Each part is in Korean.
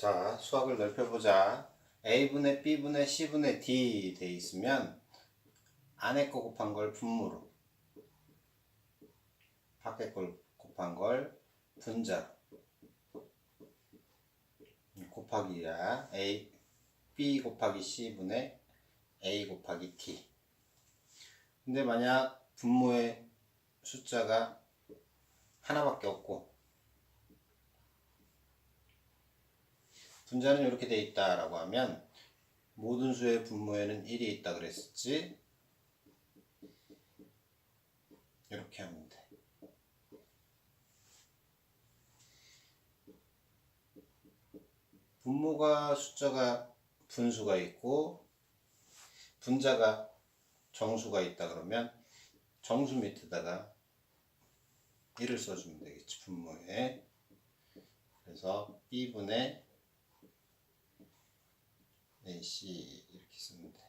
자, 수학을 넓혀보자. A분의 B분의 C분의 D 돼 있으면 안에 거 곱한 걸 분모로 밖에 걸 곱한 걸 분자로 곱하기야 A B 곱하기 C분의 A 곱하기 D 근데 만약 분모의 숫자가 하나밖에 없고 분자는 이렇게 돼 있다라고 하면 모든 수의 분모에는 1이 있다 그랬었지? 이렇게 하면 돼. 분모가 숫자가 분수가 있고 분자가 정수가 있다 그러면 정수 밑에다가 1을 써주면 되겠지 분모에. 그래서 B분의 AC 이렇게 쓰면 돼.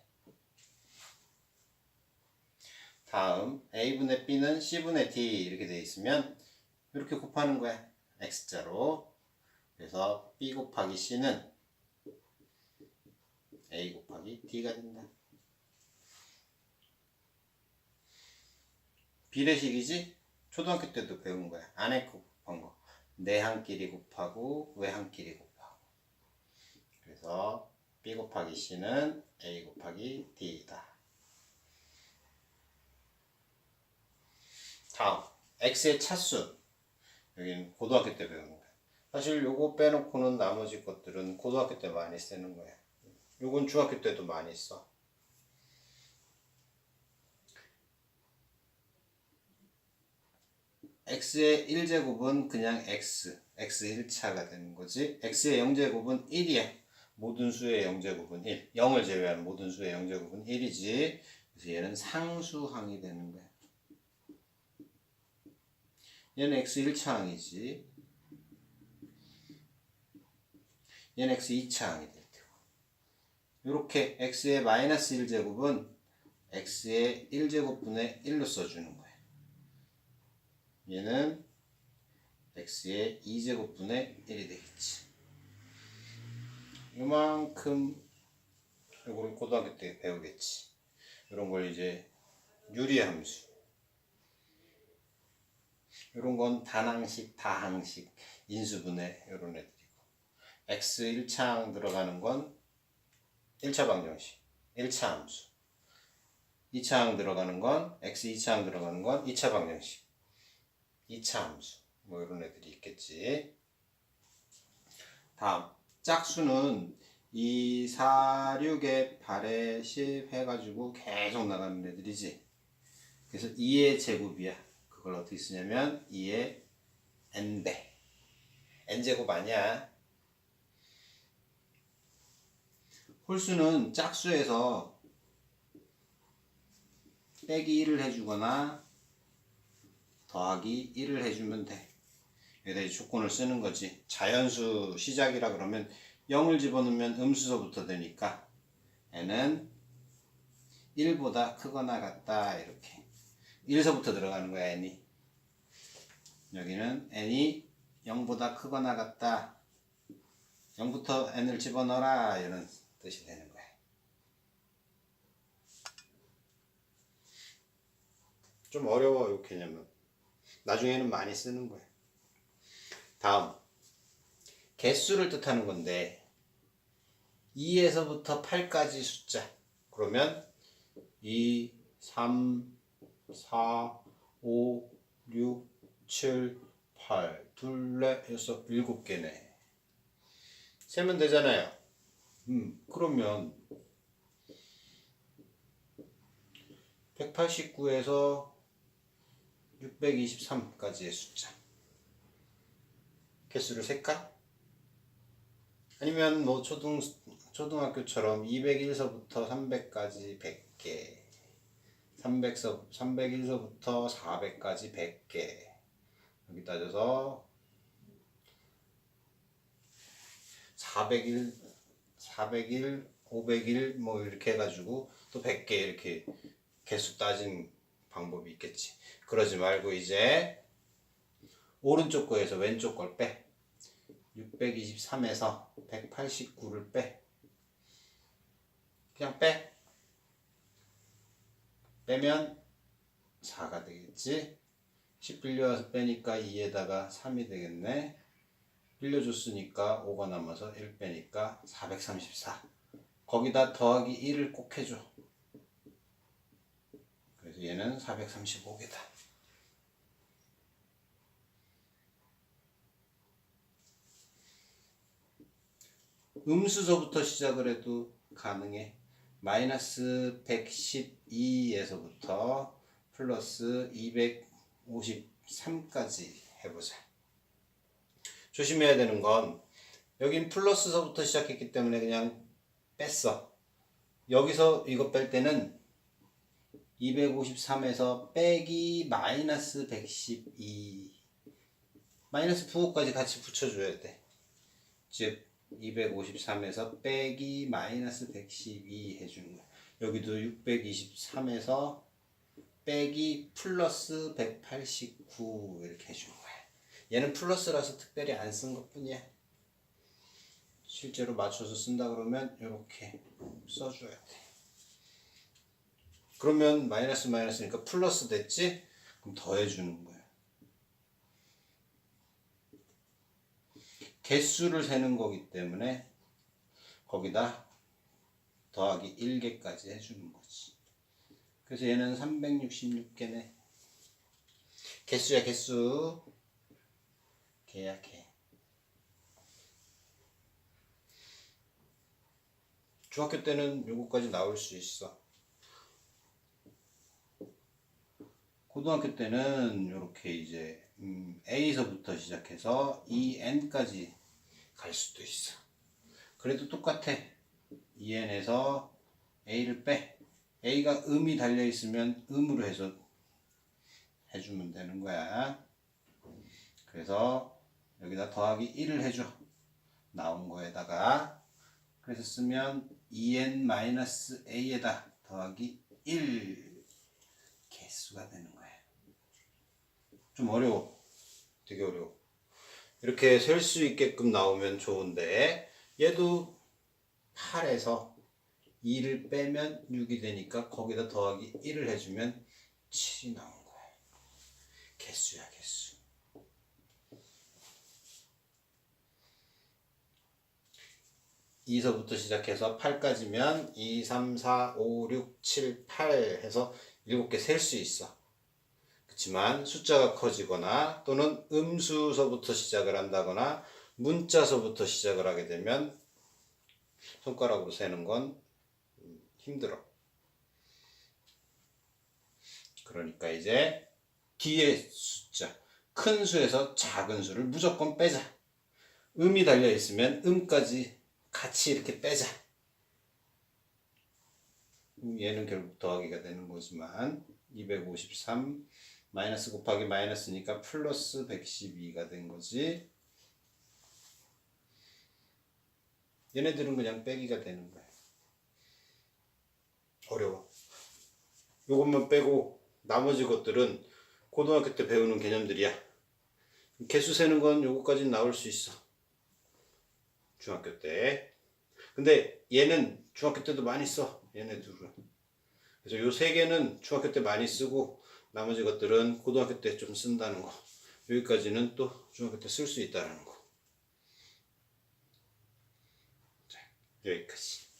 다음 A분의 B는 C분의 D 이렇게 돼 있으면 이렇게 곱하는 거야. X자로. 그래서 B 곱하기 C는 A 곱하기 D가 된다. 비례식이지? 초등학교 때도 배운 거야. 안에 거 곱한 거. 내한끼리 곱하고 외한끼리 곱하고. 그래서 B 곱하기 C는 A 곱하기 D다. 다음, X의 차수. 여기는 고등학교 때 배우는 거야. 사실 요거 빼놓고는 나머지 것들은 고등학교 때 많이 쓰는 거야. 요건 중학교 때도 많이 써. x의 1제곱은 그냥 x, x 1차가 되는 거지. x의 0제곱은 1이야. 모든 수의 0제곱은 1. 0을 제외하는 모든 수의 0제곱은 1이지. 그래서 얘는 상수항이 되는 거야. 얘는 x 1차항이지. 얘는 x 2차항이 될 테고. 이렇게 x의 마이너스 1제곱은 x의 1제곱분의 1로 써주는 거야. 얘는 x의 2제곱분의 1이 되겠지. 이만큼 이걸 고등학교 때 배우겠지. 이런 걸 이제 유리함수. 이런 건 단항식, 다항식, 인수분해 이런 애들이고. x 1차항 들어가는 건 1차 방정식, 1차 함수. 2차항 들어가는 건 x 2차항 들어가는 건 2차 방정식. 2차 함수 뭐 이런 애들이 있겠지 다음 짝수는 2, 4, 6에 8에 10 해가지고 계속 나가는 애들이지. 그래서 2의 제곱이야. 그걸 어떻게 쓰냐면 2의 n배. n제곱 아니야. 홀수는 짝수에서 빼기 1을 해주거나 더하기 1을 해주면 돼. 여기다 조건을 쓰는 거지. 자연수 시작이라 그러면 0을 집어넣으면 음수서부터 되니까 n은 1보다 크거나 같다 이렇게. 1서부터 들어가는 거야 n이. 여기는 n이 0보다 크거나 같다. 0부터 n을 집어넣어라 이런 뜻이 되는 거야. 좀 어려워 요 개념은. 나중에는 많이 쓰는 거예요. 다음. 개수를 뜻하는 건데 2에서부터 8까지 숫자. 그러면 2, 3, 4, 5, 6, 7, 8 둘, 넷, 여섯, 일곱 개네. 세면 되잖아요. 음, 그러면 189에서 623까지의 숫자. 개수를 셀까? 아니면 뭐 초등 초등학교처럼 201서부터 300까지 100개. 300서 301서부터 400까지 100개. 여기 따져서 401 401 501 뭐 이렇게 해 가지고 또 100개 이렇게 개수 따진 방법이 있겠지. 그러지 말고 이제 오른쪽 거에서 왼쪽 걸 빼. 623에서 189를 빼. 그냥 빼. 빼면 4가 되겠지. 10 빌려와서 빼니까 2에다가 3이 되겠네. 빌려줬으니까 5가 남아서 1 빼니까 434. 거기다 더하기 1을 꼭 해줘. 그래서 얘는 435개다. 음수서부터 시작을 해도 가능해. 마이너스 112에서부터 플러스 253까지 해보자. 조심해야 되는 건 여긴 플러스서부터 시작했기 때문에 그냥 뺐어. 여기서 이거 뺄 때는 253에서 빼기 마이너스 112 마이너스 부호까지 같이 붙여줘야 돼. 즉 253에서 빼기 마이너스 112 해주는 거야. 여기도 623에서 빼기 플러스 189 이렇게 해주는 거야. 얘는 플러스라서 특별히 안 쓴 것뿐이야. 실제로 맞춰서 쓴다 그러면 이렇게 써줘야 돼. 그러면 마이너스 마이너스니까 플러스 됐지? 그럼 더해주는 거야. 개수를 세는 거기 때문에 거기다 더하기 1개까지 해주는 거지. 그래서 얘는 366개네. 개수야 개수. 개. 중학교 때는 요거까지 나올 수 있어. 고등학교 때는 이렇게 이제 음, A서부터 시작해서 EN까지 갈 수도 있어. 그래도 똑같아. EN에서 A를 빼. A가 음이 달려 있으면 음으로 해서 해주면 되는 거야. 그래서 여기다 더하기 1을 해줘. 나온 거에다가 그래서 쓰면 EN-A에다 더하기 1 개수가 되는 거야. 좀 어려워. 되게 어려워. 이렇게 셀 수 있게끔 나오면 좋은데 얘도 8에서 2를 빼면 6이 되니까 거기다 더하기 1을 해주면 7이 나온 거야. 개수야 개수. 이서부터 시작해서 8까지면 2, 3, 4, 5, 6, 7, 8 해서 7개 셀 수 있어. 그렇지만 숫자가 커지거나 또는 음수서부터 시작을 한다거나 문자서부터 시작을 하게 되면 손가락으로 세는 건 힘들어. 그러니까 이제 뒤에 숫자 큰 수에서 작은 수를 무조건 빼자. 음이 달려 있으면 음까지 같이 이렇게 빼자. 음, 얘는 결국 더하기가 되는 거지만 253 마이너스 곱하기 마이너스니까 플러스 112가 된 거지. 얘네들은 그냥 빼기가 되는 거야. 어려워. 요것만 빼고 나머지 것들은 고등학교 때 배우는 개념들이야. 개수 세는 건 요거까지 나올 수 있어. 중학교 때. 근데 얘는 중학교 때도 많이 써. 얘네 둘은. 그래서 요 세 개는 중학교 때 많이 쓰고 나머지 것들은 고등학교 때 좀 쓴다는 거. 여기까지는 또 중학교 때 쓸 수 있다는 거. 자, 여기까지.